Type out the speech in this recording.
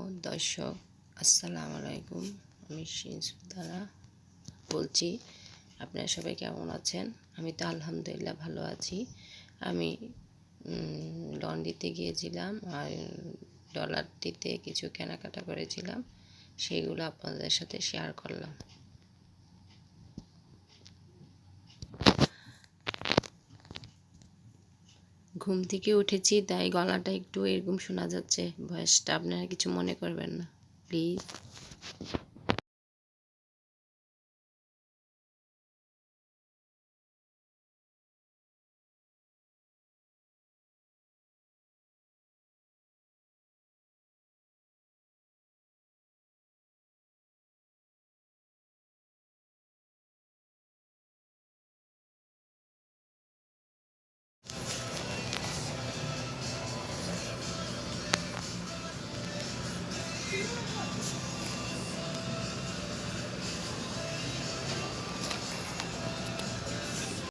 ও দর্শক, আসসালামু আলাইকুম। আমি শিনসুদারা বলছি, আপনারা সবাই কেমন আছেন? আমি তো আলহামদুলিল্লাহ ভালো আছি। আমি লন্ডিতে গিয়েছিলাম আর ডলার দিতে কিছু কেনাকাটা করেছিলাম। সেইগুলো আপনাদের সাথে শেয়ার করলাম। ঘুম থেকে উঠেছি, তাই গলাটা একটু এরকম শোনা যাচ্ছে। ভয়েসটা আপনারা কিছু মনে করবেন না, প্লিজ।